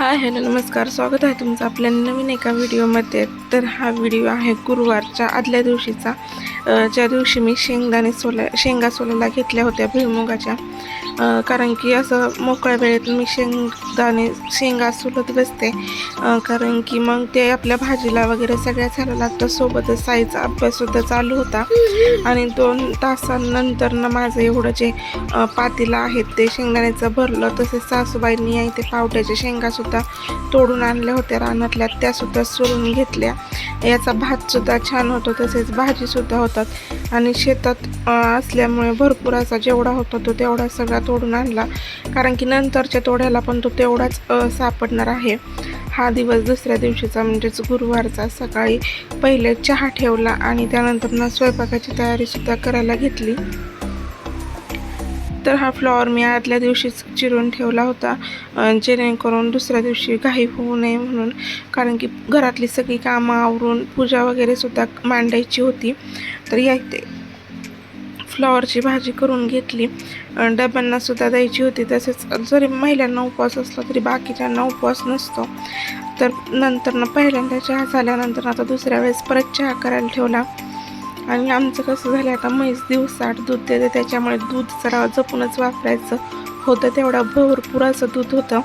Hi hello नमस्कार. स्वागत आहे तुमचं आपल्या नवीन एका व्हिडिओमध्ये. तर हा व्हिडिओ आहे गुरुवारच्या आदल्या दिवशीचा. ज्या दिवशी मी शेंगदाणे सोला शेंगा सोलायला घेतल्या होत्या भुईमुगाच्या. कारण की असं मोकळ्या वेळेत मी शेंग दाणे शेंगा सुलत बसते. कारण की मग ते आपल्या भाजीला वगैरे सगळ्या झालं लागतं सोबतच साईचा अभ्याससुद्धा चालू होता. आणि दोन तासांनंतर ना माझं एवढं जे पातीला आहेत ते शेंगदाण्याचं भरलं. तसेच सासूबाईंनी आहे ते पावट्याच्या शेंगासुद्धा तोडून आणल्या होत्या. रानातल्या त्यासुद्धा सोलून घेतल्या. याचा भातसुद्धा छान होतो. तसेच भाजीसुद्धा होतात. आणि शेतात असल्यामुळे भरपूर असा जेवढा होता तो तेवढा सगळा तोडून आणला. कारण की नंतरच्या तोड्याला पण तो तेवढाच सापडणार आहे. हा दिवस दुसऱ्या दिवशीचा म्हणजेच गुरुवारचा. सकाळी पहिले चहा ठेवला आणि त्यानंतर ना स्वयंपाकाची तयारीसुद्धा करायला घेतली. तर हा फ्लॉवर मी आदल्या दिवशीच चिरून ठेवला होता. जेणेकरून दुसऱ्या दिवशी घाई होऊ नये म्हणून कारण की घरातली सगळी कामं आवरून पूजा वगैरेसुद्धा मांडायची होती. तर या फ्लॉवरची भाजी करून घेतली. डब्यांनासुद्धा डब्यांना सुद्धा द्यायची होती. तसेच जरी महिलांना उपवास असला तरी बाकीच्यांना उपवास नसतो. तर नंतर ना पहिल्यांदा चहा झाल्यानंतर आता दुसऱ्या वेळेस परत चहा करायला ठेवला. आणि आमचं कसं झालं आता म्हैस दिवसाआठ दूध देते. त्याच्यामुळे दूध जरा जपूनच वापरायचं होतं. तेवढा भरपूर असं दूध होतं.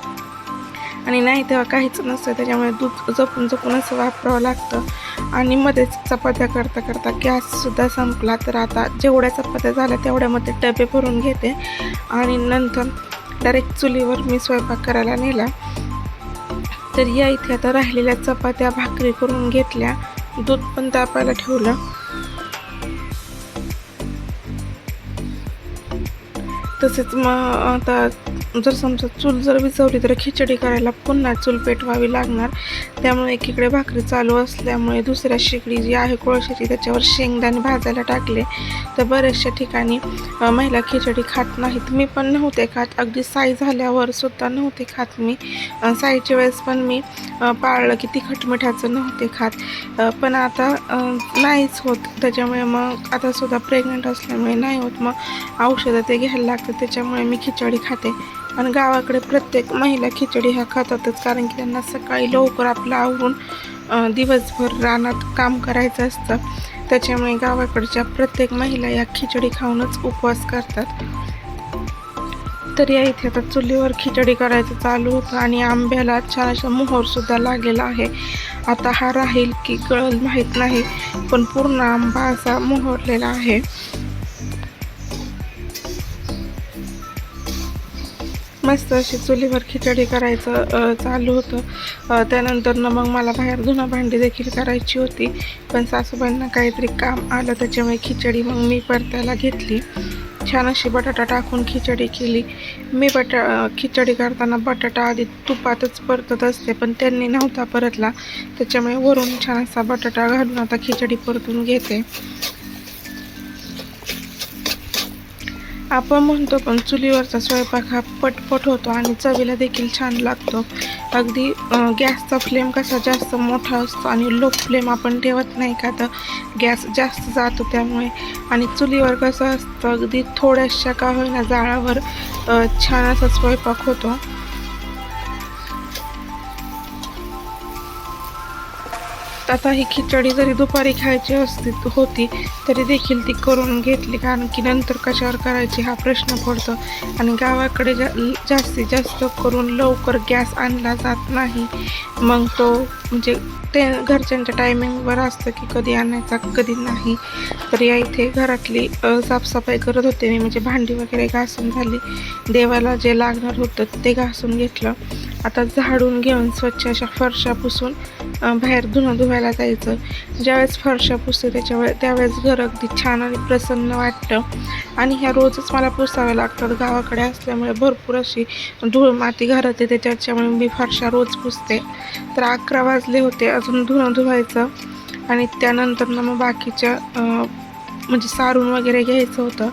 आणि नाही तेव्हा काहीच नसतं त्याच्यामुळे दूध जपून जपून असं वापरावं लागतं. आणि मध्येच चपात्या करता करता गॅससुद्धा संपला तर आता जेवढ्या चपात्या झाल्या तेवढ्यामध्ये डबे भरून घेते. आणि नंतर डायरेक्ट चुलीवर मी स्वयंपाक करायला नेला. तर या इथे आता राहिलेल्या चपात्या भाकरी करून घेतल्या. दूध पण तापायला ठेवलं. तसेच मग आता जर समजा चूल जर विझवली तर खिचडी करायला पुन्हा चूल पेटवावी लागणार. त्यामुळे एकीकडे भाकरी चालू असल्यामुळे दुसऱ्या शेगडी जी आहे कोळशाची त्याच्यावर शेंगदाणे भाजायला टाकले. तर बऱ्याचशा ठिकाणी महिला खिचडी खात नाहीत. मी पण नव्हते खात. अगदी साई झाल्यावर सुद्धा नव्हते खात मी. साईच्या वेळेस पण मी पाळलं की तिखट मिठाचं नव्हते खात. पण आता नाहीच होत. त्याच्यामुळे मग आता सुद्धा प्रेग्नंट असल्यामुळे नाही होत. मग औषधं ते घ्यायला लागतं त्याच्यामुळे मी खिचडी खाते. आणि गावाकडे प्रत्येक महिला खिचडी ह्या खातातच कारण की त्यांना सकाळी लवकर आपलं आवरून दिवसभर रानात काम करायचं असतं. त्याच्यामुळे गावाकडच्या प्रत्येक महिला या खिचडी खाऊनच उपवास करतात. तर या इथे आता चुलीवर खिचडी करायचं चालू होतं आणि आंब्याला छान असा मोहरसुद्धा लागलेला आहे. आता हा राहील की गळल माहीत नाही पण पूर्ण आंबा असा मोहरलेला आहे. मस्त अशी चुलीवर खिचडी करायचं चालू होतं. त्यानंतर ना मग मला बाहेर धुणं भांडी देखील करायची होती. पण सासूबाईंना काहीतरी काम आलं त्याच्यामुळे खिचडी मग मी परतायला घेतली. छान अशी बटाटा टाकून खिचडी केली. मी बटा खिचडी करताना बटाटा आधी तुपातच परतत असते पण त्यांनी नव्हता परतला. त्याच्यामुळे वरून छान असा बटाटा घालून आता खिचडी परतून घेते. आपण म्हणतो पण चुलीवरचा स्वयंपाक हा पटपट होतो आणि चवीला देखील छान लागतो. अगदी गॅसचा फ्लेम कसा जास्त मोठा असतो आणि लो फ्लेम आपण ठेवत नाही का तर गॅस जास्त जातो त्यामुळे. आणि चुलीवर कसं असतं अगदी थोड्याशा का होईना जाळावर छान असा स्वयंपाक होतो. आता ही खिचडी जरी दुपारी खायची असती होती तरी देखील ती करून घेतली. कारण की नंतर कशावर करायची हा प्रश्न पडतो. आणि गावाकडे जा जास्तीत जास्त करून लवकर गॅस आणला जात नाही. मग तो म्हणजे ते घरच्यांच्या टायमिंगवर असतं की कधी आणायचा कधी नाही. तर या इथे घरातली साफसफाई करत होते मी. म्हणजे भांडी वगैरे घासून झाली. देवाला जे लागणार होतं ते घासून घेतलं. आता झाडून घेऊन स्वच्छ अशा फरशा पुसून बाहेर धुणं धुवायला जायचं. ज्यावेळेस फरशा पुसते त्याच्यावेळे त्यावेळेस घर अगदी छान आणि प्रसन्न वाटतं. आणि ह्या रोजच मला पुसाव्या लागतात. गावाकडे असल्यामुळे भरपूर अशी धूळ माती घरात येते त्याच्यामुळे मी फरशा रोज पुसते. तर अकरा वाजले होते. अजून धुणं धुवायचं. आणि त्यानंतर ना मग बाकीच्या म्हणजे सारून वगैरे घ्यायचं होतं.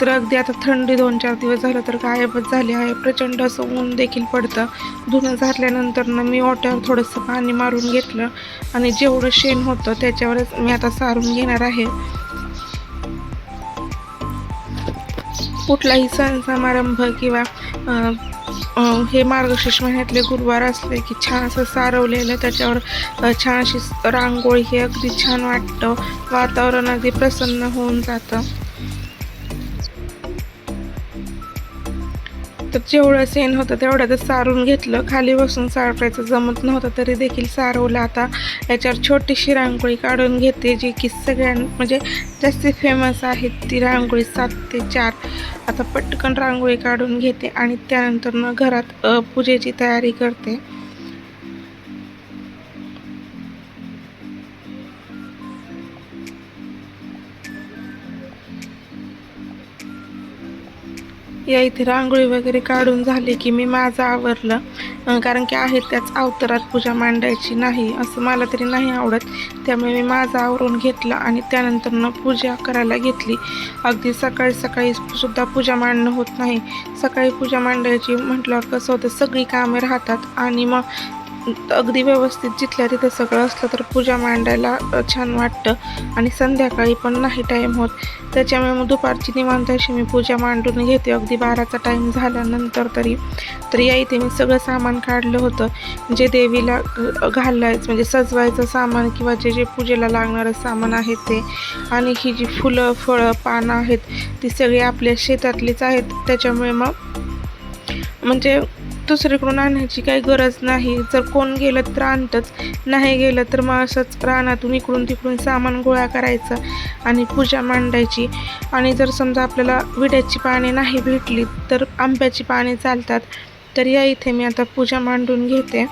तर अगदी आता थंडी दोन चार दिवस झालं तर गायबच झाली आहे. प्रचंड असं ऊन देखील पडतं. धुणं झाल्यानंतर ना मी ओट्यावर थोडंसं पाणी मारून घेतलं आणि जेवढं शेण होतं त्याच्यावरच मी आता सारून घेणार आहे. कुठलाही सण समारंभ किंवा हे मार्गशीर्ष महिन्यातले गुरुवार असले की छान असं सारवलेलं त्याच्यावर छान अशी रांगोळी हे अगदी छान वाटतं. वातावरण अगदी प्रसन्न होऊन जातं. तर जेवढं सेन होतं तेवढं तर सारून घेतलं. खाली बसून सारवायचं जमत नव्हतं तरी देखील सारवलं. आता याच्यावर छोटीशी रांगोळी काढून घेते जी की सगळ्यां म्हणजे जास्ती फेमस आहे ती रांगोळी सात ते चार. आता पटकन रांगोळी काढून घेते आणि त्यानंतर न घरात पूजेची तयारी करते. या इथे रांगोळी वगैरे काढून झाली की मी माझं आवरलं. कारण की आहे त्याच अवतारात पूजा मांडायची नाही असं मला तरी नाही आवडत. त्यामुळे मी माझं आवरून घेतलं आणि त्यानंतर न पूजा करायला घेतली. अगदी सकाळी सकाळी सुद्धा पूजा मांडणं होत नाही. सकाळी पूजा मांडायची म्हटल्यावर कसं होतं सगळी कामे राहतात आणि मग अगदी व्यवस्थित जिथल्या तिथं सगळं असलं तर पूजा मांडायला छान वाटतं. आणि संध्याकाळी पण नाही टाईम होत. त्याच्यामुळे मग दुपारची निवांत अशी मी पूजा मांडून घेते. अगदी बाराचा टाईम झाल्यानंतर तरी तर या इथे मी सगळं सामान काढलं होतं. जे देवीला घालायचं म्हणजे सजवायचं सामान किंवा जे जे पूजेला लागणारं सामान आहे ते. आणि ही जी फुलं फळं पानं आहेत ती सगळी आपल्या शेतातलीच आहेत. त्याच्यामुळे मग म्हणजे दुसरीकडून आणायची काही गरज नाही. जर कोण गेलं तर आणतंच. नाही गेलं तर मग असंच रानातून इकडून तिकडून सामान गोळा करायचं आणि पूजा मांडायची. आणि जर समजा आपल्याला विड्याची पाने नाही भेटली तर आंब्याची पाने चालतात. तर या इथे मी आता पूजा मांडून घेते.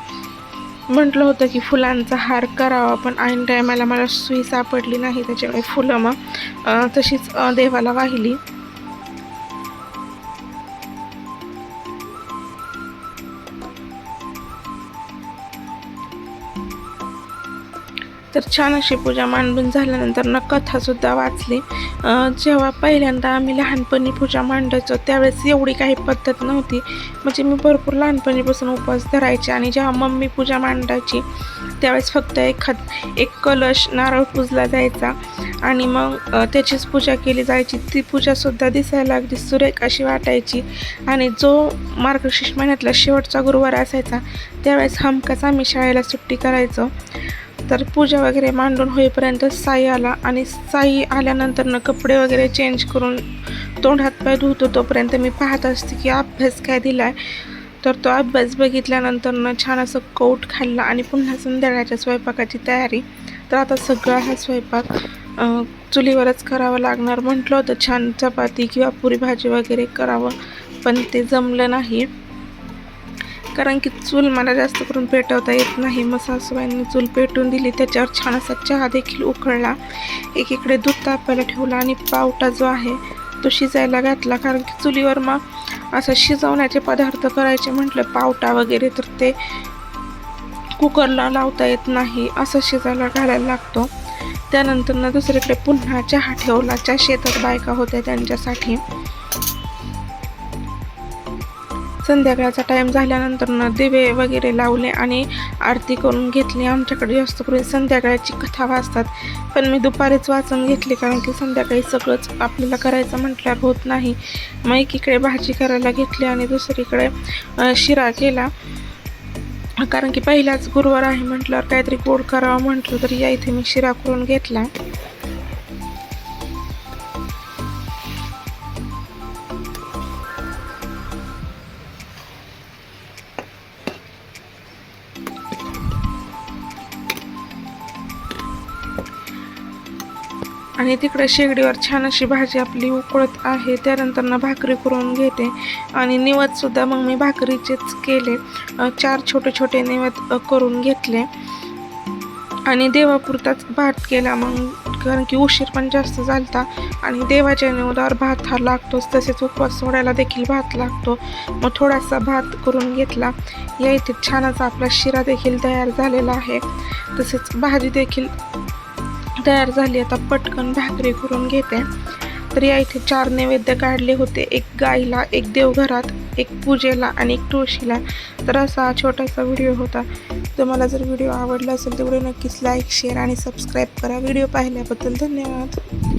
म्हटलं होतं की फुलांचा हार करावा पण ऐन टायमाला मला सुई सापडली नाही त्याच्यामुळे फुलं मग तशीच देवाला वाहिली. तर छान अशी पूजा मांडून झाल्यानंतर ना कथासुद्धा वाचली. जेव्हा पहिल्यांदा आम्ही लहानपणी पूजा मांडायचो त्यावेळेस एवढी काही पद्धत नव्हती. म्हणजे मी भरपूर लहानपणीपासून उपवास धरायचे आणि जेव्हा मम्मी पूजा मांडायची त्यावेळेस फक्त एखाद एक कलश नारळ पूजला जायचा आणि मग त्याचीच पूजा केली जायची. ती पूजासुद्धा दिसायला अगदी सुरेख अशी वाटायची आणि जो मार्गशीर्ष महिन्यातला शेवटचा गुरुवार असायचा त्यावेळेस हमखास आम्ही शाळेला सुट्टी करायचो. तर पूजा वगैरे मांडून होईपर्यंत साई आला आणि साई आल्यानंतर कपडे वगैरे चेंज करून तोंड हातपाय धुतो तोपर्यंत मी पाहत असते की अभ्यास काय दिला आहे तर तो अभ्यास बघितल्यानंतर छान असं कोट खाल्ला आणि पुन्हा संध्याकाळच्या स्वयंपाकाची तयारी. तर आता सगळा हा स्वयंपाक चुलीवरच करावा लागणार. म्हटलं होतं छान चपाती किंवा पुरी भाजी वगैरे करावं पण ते जमलं नाही. कारण की चूल मला जास्त करून पेटवता येत नाही. मग सासूबाईंनी चूल पेटून दिली. त्याच्यावर छान असा चहा देखील उकळला. एकीकडे दूध तापायला ठेवला आणि पावटा जो आहे तो शिजायला घातला. कारण की चुलीवर मग असं शिजवण्याचे पदार्थ करायचे म्हटलं पावटा वगैरे तर ते कुकरला लावता येत नाही. असं शिजायला घालायला लागतो. त्यानंतर ना दुसरीकडे पुन्हा चहा ठेवला. ज्या शेतात बायका होत्या त्यांच्यासाठी. संध्याकाळचा टाईम झाल्यानंतर दिवे वगैरे लावले आणि आरती करून घेतली. आमच्याकडे जास्त करून संध्याकाळची कथा वाचतात. पण मी दुपारीच वाचून घेतली कारण की संध्याकाळी सगळंच आपल्याला करायचं म्हटल्यावर होत नाही. मग एकीकडे भाजी करायला घेतली आणि दुसरीकडे शिरा केला. कारण की पहिलाच गुरुवार आहे म्हटल्यावर काहीतरी गोड करावं म्हटलं तर या इथे मी शिरा करून घेतला. आणि तिकडे शेगडीवर छान अशी भाजी आपली उकळत आहे. त्यानंतर ना भाकरी करून घेते. आणि निवदसुद्धा मग मी भाकरीचेच केले. चार छोटे छोटे निवद करून घेतले. आणि देवापुरताच भात केला मग कारण की उशीर पण जास्त झालता. आणि देवाच्या निवदावर भात हा लागतोच. तसेच उपवास सोडायला देखील भात लागतो. मग थोडासा भात करून घेतला. या इथे छानच आपला शिरा देखील तयार झालेला आहे. तसेच भाजी देखील तयार झाली. आता पटकन भाकरी करून घेते. तर या इथे चार नैवेद्य काढले होते. एक गाईला एक देवघरात एक पूजेला आणि एक तुळशीला. तर असा हा छोटासा व्हिडिओ होता. तुम्हाला जर व्हिडिओ आवडला असेल तेवढे नक्कीच लाईक शेअर आणि सबस्क्राईब करा. व्हिडिओ पाहिल्याबद्दल धन्यवाद.